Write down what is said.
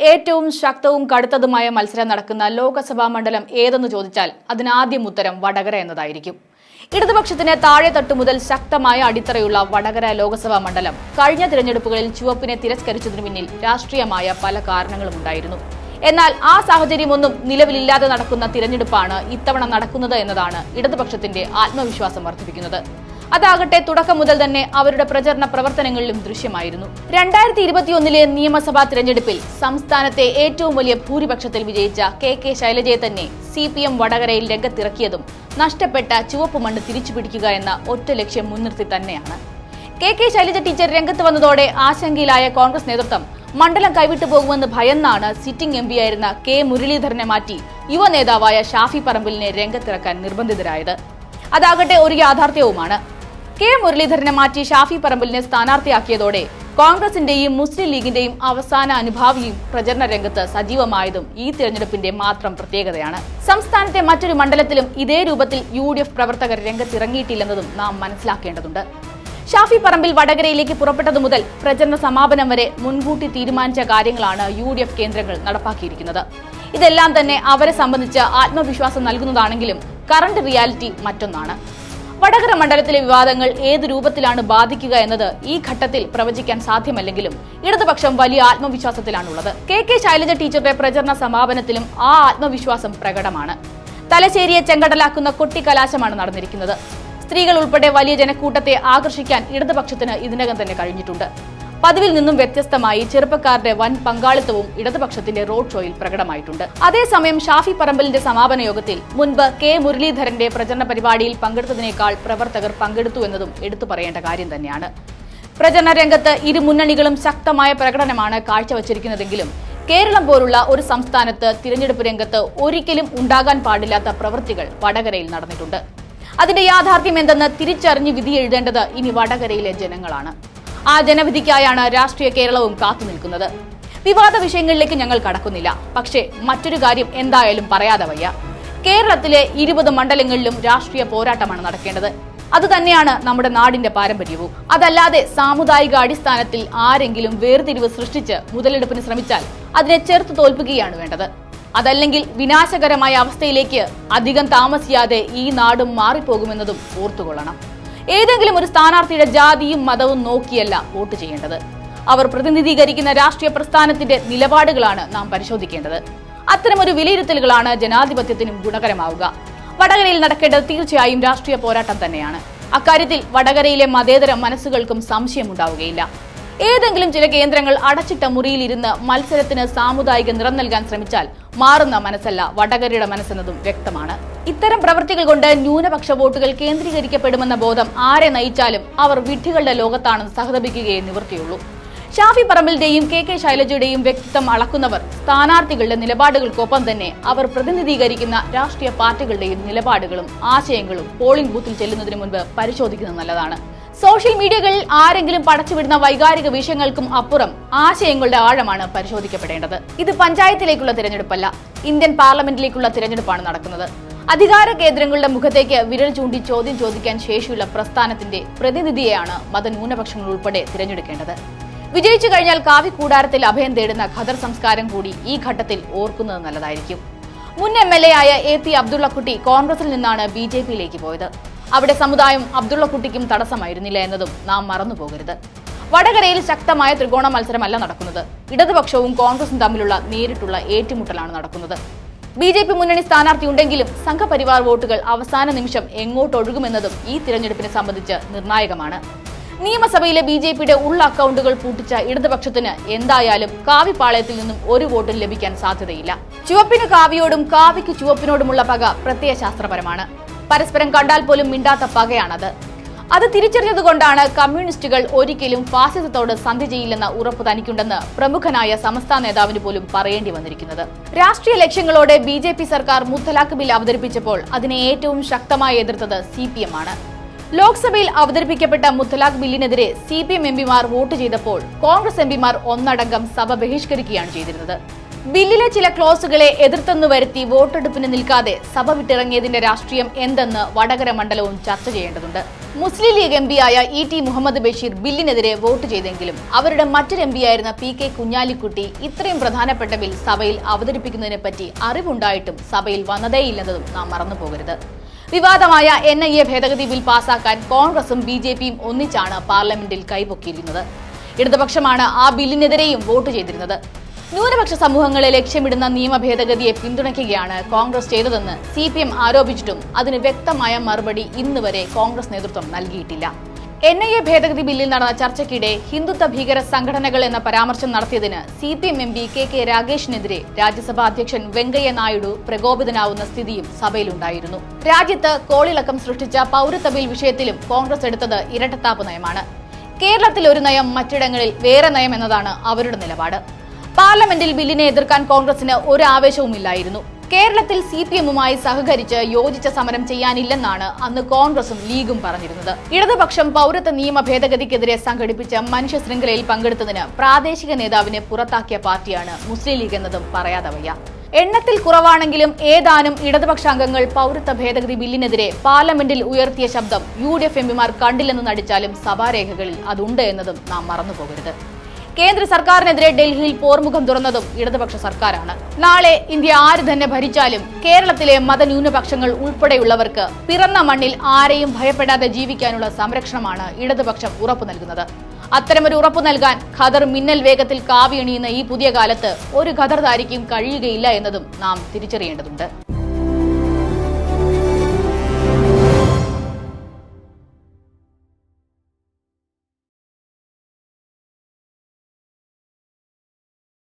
ഏറ്റവും ശക്തവും കടുത്തതുമായ മത്സരം നടക്കുന്ന ലോക്സഭാ മണ്ഡലം ഏതെന്ന് ചോദിച്ചാൽ അതിനാദ്യം ഉത്തരം വടകര എന്നതായിരിക്കും. ഇടതുപക്ഷത്തിന് താഴെ തട്ടു മുതൽ ശക്തമായ അടിത്തറയുള്ള വടകര ലോക്സഭാ മണ്ഡലം കഴിഞ്ഞ തിരഞ്ഞെടുപ്പുകളിൽ ചുവപ്പിനെ തിരസ്കരിച്ചതിനു പിന്നിൽ രാഷ്ട്രീയമായ പല കാരണങ്ങളും ഉണ്ടായിരുന്നു. എന്നാൽ ആ സാഹചര്യമൊന്നും നിലവിലില്ലാതെ നടക്കുന്ന തിരഞ്ഞെടുപ്പാണ് ഇത്തവണ നടക്കുന്നത് എന്നതാണ് ഇടതുപക്ഷത്തിന്റെ ആത്മവിശ്വാസം വർദ്ധിപ്പിക്കുന്നത്. അതാകട്ടെ തുടക്കം മുതൽ തന്നെ അവരുടെ പ്രചരണ പ്രവർത്തനങ്ങളിലും ദൃശ്യമായിരുന്നു. രണ്ടായിരത്തി ഇരുപത്തിയൊന്നിലെ നിയമസഭാ തിരഞ്ഞെടുപ്പിൽ സംസ്ഥാനത്തെ ഏറ്റവും വലിയ ഭൂരിപക്ഷത്തിൽ വിജയിച്ച കെ കെ ശൈലജയെ തന്നെ സി പി എം വടകരയിൽ രംഗത്തിറക്കിയതും നഷ്ടപ്പെട്ട ചുവപ്പ് മണ്ണ് തിരിച്ചുപിടിക്കുക എന്ന ഒറ്റ ലക്ഷ്യം മുൻനിർത്തി തന്നെയാണ്. കെ കെ ശൈലജ ടീച്ചർ രംഗത്ത് വന്നതോടെ ആശങ്കയിലായ കോൺഗ്രസ് നേതൃത്വം മണ്ഡലം കൈവിട്ടു പോകുമെന്ന് ഭയന്നാണ് സിറ്റിംഗ് എം പിയായിരുന്ന കെ മുരളീധരനെ മാറ്റി യുവ നേതാവായ ഷാഫി പറമ്പിലിനെ രംഗത്തിറക്കാൻ നിർബന്ധിതരായത്. അതാകട്ടെ ഒരു യാഥാർത്ഥ്യവുമാണ്. കെ മുരളീധരനെ മാറ്റി ഷാഫി പറമ്പിലിനെ സ്ഥാനാർത്ഥിയാക്കിയതോടെ കോൺഗ്രസിന്റെയും മുസ്ലിം ലീഗിന്റെയും അവസാന അനുഭാവിയും പ്രചരണ രംഗത്ത് സജീവമായതും ഈ തിരഞ്ഞെടുപ്പിന്റെ മാത്രം പ്രത്യേകതയാണ്. സംസ്ഥാനത്തെ മറ്റൊരു മണ്ഡലത്തിലും ഇതേ രൂപത്തിൽ യു ഡി എഫ് പ്രവർത്തകർ രംഗത്തിറങ്ങിയിട്ടില്ലെന്നതും നാം മനസ്സിലാക്കേണ്ടതുണ്ട്. ഷാഫി പറമ്പിൽ വടകരയിലേക്ക് പുറപ്പെട്ടതു മുതൽ പ്രചരണ സമാപനം വരെ മുൻകൂട്ടി തീരുമാനിച്ച കാര്യങ്ങളാണ് യു ഡി എഫ് കേന്ദ്രങ്ങൾ നടപ്പാക്കിയിരിക്കുന്നത്. ഇതെല്ലാം തന്നെ അവരെ സംബന്ധിച്ച് ആത്മവിശ്വാസം നൽകുന്നതാണെങ്കിലും കറണ്ട് റിയാലിറ്റി മറ്റൊന്നാണ്. വടകര മണ്ഡലത്തിലെ വിവാദങ്ങൾ ഏത് രൂപത്തിലാണ് ബാധിക്കുക എന്നത് ഈ ഘട്ടത്തിൽ പ്രവചിക്കാൻ സാധ്യമല്ലെങ്കിലും ഇടതുപക്ഷം വലിയ ആത്മവിശ്വാസത്തിലാണുള്ളത്. കെ കെ ശൈലജ ടീച്ചറുടെ പ്രചരണ സമാപനത്തിലും ആ ആത്മവിശ്വാസം പ്രകടമാണ്. തലശ്ശേരിയെ ചെങ്കടലാക്കുന്ന കൊട്ടിക്കലാശമാണ് നടന്നിരിക്കുന്നത്. സ്ത്രീകൾ ഉൾപ്പെടെ വലിയ ജനക്കൂട്ടത്തെ ആകർഷിക്കാൻ ഇടതുപക്ഷത്തിന് ഇതിനകം തന്നെ കഴിഞ്ഞിട്ടുണ്ട്. പതിവിൽ നിന്നും വ്യത്യസ്തമായി ചെറുപ്പക്കാരുടെ വൻ പങ്കാളിത്തവും ഇടതുപക്ഷത്തിന്റെ റോഡ് ഷോയിൽ പ്രകടമായിട്ടുണ്ട്. അതേസമയം ഷാഫി പറമ്പലിന്റെ സമാപന യോഗത്തിൽ മുൻപ് കെ. മുരളീധരന്റെ പ്രചരണ പരിപാടിയിൽ പങ്കെടുത്തതിനേക്കാൾ പ്രവർത്തകർ പങ്കെടുത്തു എന്നതും എടുത്തു പറയേണ്ട കാര്യം തന്നെയാണ്. പ്രചരണ രംഗത്ത് ഇരു മുന്നണികളും ശക്തമായ പ്രകടനമാണ് കാഴ്ചവച്ചിരിക്കുന്നതെങ്കിലും കേരളം പോലുള്ള ഒരു സംസ്ഥാനത്ത് തിരഞ്ഞെടുപ്പ് രംഗത്ത് ഒരിക്കലും ഉണ്ടാകാൻ പാടില്ലാത്ത പ്രവൃത്തികൾ വടകരയിൽ നടന്നിട്ടുണ്ട്. അതിന്റെ യാഥാർത്ഥ്യം എന്തെന്ന് തിരിച്ചറിഞ്ഞ് വിധി എഴുതേണ്ടത് ഇനി വടകരയിലെ ജനങ്ങളാണ്. ആ ജനവിധിക്കായാണ് രാഷ്ട്രീയ കേരളവും കാത്തുനിൽക്കുന്നത് വിവാദ വിഷയങ്ങളിലേക്ക് ഞങ്ങൾ കടക്കുന്നില്ല. പക്ഷേ മറ്റൊരു കാര്യം എന്തായാലും പറയാതെ വയ്യ. കേരളത്തിലെ ഇരുപത് മണ്ഡലങ്ങളിലും രാഷ്ട്രീയ പോരാട്ടമാണ് നടക്കേണ്ടത്. അതുതന്നെയാണ് നമ്മുടെ നാടിന്റെ പാരമ്പര്യവും. അതല്ലാതെ സാമുദായിക അടിസ്ഥാനത്തിൽ ആരെങ്കിലും വേർതിരിവ് സൃഷ്ടിച്ച് മുതലെടുപ്പിന് ശ്രമിച്ചാൽ അതിനെ ചെറുത്തു തോൽപ്പിക്കുകയാണ് വേണ്ടത്. അതല്ലെങ്കിൽ വിനാശകരമായ അവസ്ഥയിലേക്ക് അധികം താമസിയാതെ ഈ നാടും മാറിപ്പോകുമെന്നതും ഓർത്തുകൊള്ളണം. ഏതെങ്കിലും ഒരു സ്ഥാനാർത്ഥിയുടെ ജാതിയും മതവും നോക്കിയല്ല വോട്ട് ചെയ്യേണ്ടത്. അവർ പ്രതിനിധീകരിക്കുന്ന രാഷ്ട്രീയ പ്രസ്ഥാനത്തിന്റെ നിലപാടുകളാണ് നാം പരിശോധിക്കേണ്ടത്. അത്തരമൊരു വിലയിരുത്തലുകളാണ് ജനാധിപത്യത്തിനും ഗുണകരമാവുക. വടകരയിൽ നടക്കേണ്ടത് തീർച്ചയായും രാഷ്ട്രീയ പോരാട്ടം തന്നെയാണ്. അക്കാര്യത്തിൽ വടകരയിലെ മതേതര മനസ്സുകൾക്കും സംശയമുണ്ടാവുകയില്ല. ഏതെങ്കിലും ചില കേന്ദ്രങ്ങൾ അടച്ചിട്ട മുറിയിലിരുന്ന് മത്സരത്തിന് സാമുദായിക നിറം നൽകാൻ ശ്രമിച്ചാൽ മാറുന്ന മനസ്സല്ല വടകരയുടെ മനസ്സെന്നതും വ്യക്തമാണ്. ഇത്തരം പ്രവൃത്തികൾ കൊണ്ട് ന്യൂനപക്ഷ വോട്ടുകൾ കേന്ദ്രീകരിക്കപ്പെടുമെന്ന ബോധം ആരെ നയിച്ചാലും അവർ വിഡ്ഢികളുടെ ലോകത്താണെന്ന് സഹതപിക്കുകയേ നിവൃത്തിയുള്ളൂ. ഷാഫി പറമ്പിലിന്റെയും കെ കെ ശൈലജയുടെയും വ്യക്തിത്വം അളക്കുന്നവർ സ്ഥാനാർത്ഥികളുടെ നിലപാടുകൾക്കൊപ്പം തന്നെ അവർ പ്രതിനിധീകരിക്കുന്ന രാഷ്ട്രീയ പാർട്ടികളുടെയും നിലപാടുകളും ആശയങ്ങളും പോളിംഗ് ബൂത്തിൽ ചെല്ലുന്നതിന് മുൻപ് പരിശോധിക്കുന്നത് നല്ലതാണ്. സോഷ്യൽ മീഡിയകളിൽ ആരെങ്കിലും പടച്ചുവിടുന്ന വൈകാരിക വിഷയങ്ങൾക്കും അപ്പുറം ആശയങ്ങളുടെ ആഴമാണ് പരിശോധിക്കപ്പെടേണ്ടത്. ഇത് പഞ്ചായത്തിലേക്കുള്ള തിരഞ്ഞെടുപ്പല്ല ഇന്ത്യൻ പാർലമെന്റിലേക്കുള്ള തിരഞ്ഞെടുപ്പാണ് നടക്കുന്നത്. അധികാര കേന്ദ്രങ്ങളുടെ മുഖത്തേക്ക് വിരൽ ചൂണ്ടി ചോദ്യം ചോദിക്കാൻ ശേഷിയുള്ള പ്രസ്ഥാനത്തിന്റെ പ്രതിനിധിയെയാണ് മതന്യൂനപക്ഷങ്ങൾ ഉൾപ്പെടെ തിരഞ്ഞെടുക്കേണ്ടത്. വിജയിച്ചു കഴിഞ്ഞാൽ കാവി കൂടാരത്തിൽ അഭയം തേടുന്ന ഖദർ സംസ്കാരം കൂടി ഈ ഘട്ടത്തിൽ ഓർക്കുന്നത് നല്ലതായിരിക്കും. മുൻ എം എൽ എ ആയ എ പി അബ്ദുള്ളക്കുട്ടി കോൺഗ്രസിൽ നിന്നാണ് ബി ജെ പിയിലേക്ക് പോയത്. അവിടെ സമുദായം അബ്ദുള്ളക്കുട്ടിക്കും തടസ്സമായിരുന്നില്ല എന്നതും നാം മറന്നുപോകരുത് വടകരയിൽ ശക്തമായ ത്രികോണ മത്സരമല്ല നടക്കുന്നത്. ഇടതുപക്ഷവും കോൺഗ്രസും തമ്മിലുള്ള നേരിട്ടുള്ള ഏറ്റുമുട്ടലാണ് നടക്കുന്നത്. ബി ജെ പി മുന്നണി സ്ഥാനാർത്ഥിയുണ്ടെങ്കിലും സംഘപരിവാർ വോട്ടുകൾ അവസാന നിമിഷം എങ്ങോട്ടൊഴുകുമെന്നതും ഈ തിരഞ്ഞെടുപ്പിനെ സംബന്ധിച്ച് നിർണായകമാണ്. നിയമസഭയിലെ ബി ജെ പിയുടെ ഉള്ള അക്കൗണ്ടുകൾ പൂട്ടിച്ച ഇടതുപക്ഷത്തിന് എന്തായാലും കാവിപ്പാളയത്തിൽ നിന്നും ഒരു വോട്ടും ലഭിക്കാൻ സാധ്യതയില്ല. ചുവപ്പിന് കാവിയോടും കാവിക്ക് ചുവപ്പിനോടുമുള്ള പക പ്രത്യയശാസ്ത്രപരമാണ്. പരസ്പരം കണ്ടാൽ പോലും മിണ്ടാത്ത പകയാണത്. അത് തിരിച്ചറിഞ്ഞതുകൊണ്ടാണ് കമ്മ്യൂണിസ്റ്റുകൾ ഒരിക്കലും ഫാസിസത്തോട് സന്ധി ചെയ്യില്ലെന്ന ഉറപ്പ് തനിക്കുണ്ടെന്ന് പ്രമുഖനായ സംസ്ഥാന നേതാവിന് പോലും പറയേണ്ടി വന്നിരിക്കുന്നത്. രാഷ്ട്രീയ ലക്ഷ്യങ്ങളോടെ ബി ജെ പി സർക്കാർ മുത്തലാഖ് ബിൽ അവതരിപ്പിച്ചപ്പോൾ അതിനെ ഏറ്റവും ശക്തമായി എതിർത്തത് സി പി എം ആണ്. ലോക്സഭയിൽ അവതരിപ്പിക്കപ്പെട്ട മുത്തലാഖ് ബില്ലിനെതിരെ സി പി എം എംപിമാർ വോട്ട് ചെയ്തപ്പോൾ കോൺഗ്രസ് എംപിമാർ ഒന്നടങ്കം സഭ ബഹിഷ്കരിക്കുകയാണ് ചെയ്തിരുന്നത്. ബില്ലിലെ ചില ക്ലോസുകളെ എതിർത്തെന്ന് വരുത്തി വോട്ടെടുപ്പിന് നിൽക്കാതെ സഭ വിട്ടിറങ്ങിയതിന്റെ രാഷ്ട്രീയം എന്തെന്ന് വടകര മണ്ഡലവും ചർച്ച ചെയ്യേണ്ടതുണ്ട്. മുസ്ലിം ലീഗ് എം പിയായ ഇ ടി മുഹമ്മദ് ബഷീർ ബില്ലിനെതിരെ വോട്ട് ചെയ്തെങ്കിലും അവരുടെ മറ്റൊരു എം പിയായിരുന്ന പി കെ കുഞ്ഞാലിക്കുട്ടി ഇത്രയും പ്രധാനപ്പെട്ട ബിൽ സഭയിൽ അവതരിപ്പിക്കുന്നതിനെപ്പറ്റി അറിവുണ്ടായിട്ടും സഭയിൽ വന്നതേയില്ലെന്നതും നാം മറന്നുപോകരുത് വിവാദമായ എൻ ഐ എ ഭേദഗതി ബിൽ പാസാക്കാൻ കോൺഗ്രസും ബി ജെ പിയും ഒന്നിച്ചാണ് പാർലമെന്റിൽ കൈപൊക്കിയിരുന്നത്. ഇടതുപക്ഷമാണ് ആ ബില്ലിനെതിരെയും വോട്ട് ചെയ്തിരുന്നത്. ന്യൂനപക്ഷ സമൂഹങ്ങളെ ലക്ഷ്യമിടുന്ന നിയമ ഭേദഗതിയെ പിന്തുണയ്ക്കുകയാണ് കോൺഗ്രസ് ചെയ്തതെന്ന് സി പി എം ആരോപിച്ചിട്ടും അതിന് വ്യക്തമായ മറുപടി ഇന്ന് വരെ കോൺഗ്രസ് നേതൃത്വം നൽകിയിട്ടില്ല. എൻ ഐ എ ഭേദഗതി ബില്ലിൽ നടന്ന ചർച്ചയ്ക്കിടെ ഹിന്ദുത്വ ഭീകര സംഘടനകൾ എന്ന പരാമർശം നടത്തിയതിന് C P M M P K K രാഗേഷിനെതിരെ രാജ്യസഭാ അധ്യക്ഷൻ വെങ്കയ്യ നായിഡു പ്രകോപിതനാവുന്ന സ്ഥിതിയും സഭയിലുണ്ടായിരുന്നു. രാജ്യത്ത് കോളിളക്കം സൃഷ്ടിച്ച പൗരത്വ ബിൽ വിഷയത്തിലും കോൺഗ്രസ് എടുത്തത് ഇരട്ടത്താപ്പ് നയമാണ്. കേരളത്തിൽ ഒരു നയം മറ്റിടങ്ങളിൽ വേറെ നയം എന്നതാണ് അവരുടെ നിലപാട്. പാർലമെന്റിൽ ബില്ലിനെ എതിർക്കാൻ കോൺഗ്രസിന് ഒരു ആവേശവുമില്ലായിരുന്നു. കേരളത്തിൽ സി പി എമ്മുമായി സഹകരിച്ച് യോജിച്ച സമരം ചെയ്യാനില്ലെന്നാണ് അന്ന് കോൺഗ്രസും ലീഗും പറഞ്ഞിരുന്നത്. ഇടതുപക്ഷം പൗരത്വ നിയമ ഭേദഗതിക്കെതിരെ സംഘടിപ്പിച്ച മനുഷ്യ ശൃംഖലയിൽ പങ്കെടുത്തതിന് പ്രാദേശിക നേതാവിനെ പുറത്താക്കിയ പാർട്ടിയാണ് മുസ്ലിം ലീഗ് എന്നതും പറയാതെ വയ്യ എണ്ണത്തിൽ കുറവാണെങ്കിലും ഏതാനും ഇടതുപക്ഷ അംഗങ്ങൾ പൗരത്വ ഭേദഗതി ബില്ലിനെതിരെ പാർലമെന്റിൽ ഉയർത്തിയ ശബ്ദം യു ഡി എഫ് എംപിമാർ കണ്ടില്ലെന്ന് നടിച്ചാലും സഭാരേഖകളിൽ അതുണ്ട് എന്നതും നാം മറന്നുപോകരുത്. കേന്ദ്ര സർക്കാരിനെതിരെ ഡൽഹിയിൽ പോർമുഖം തുറന്നതും ഇടതുപക്ഷ സർക്കാരാണ്. നാളെ ഇന്ത്യ ആര് തന്നെ ഭരിച്ചാലും കേരളത്തിലെ മതന്യൂനപക്ഷങ്ങൾ ഉൾപ്പെടെയുള്ളവർക്ക് പിറന്ന മണ്ണിൽ ആരെയും ഭയപ്പെടാതെ ജീവിക്കാനുള്ള സംരക്ഷണമാണ് ഇടതുപക്ഷം ഉറപ്പു നൽകുന്നത്. അത്തരമൊരു ഉറപ്പു നൽകാൻ ഖദർ മിന്നൽ വേഗത്തിൽ കാവിയണിയുന്ന ഈ പുതിയ കാലത്ത് ഒരു ഖദർധാരിക്കും കഴിയുകയില്ല എന്നതും നാം തിരിച്ചറിയേണ്ടതുണ്ട്.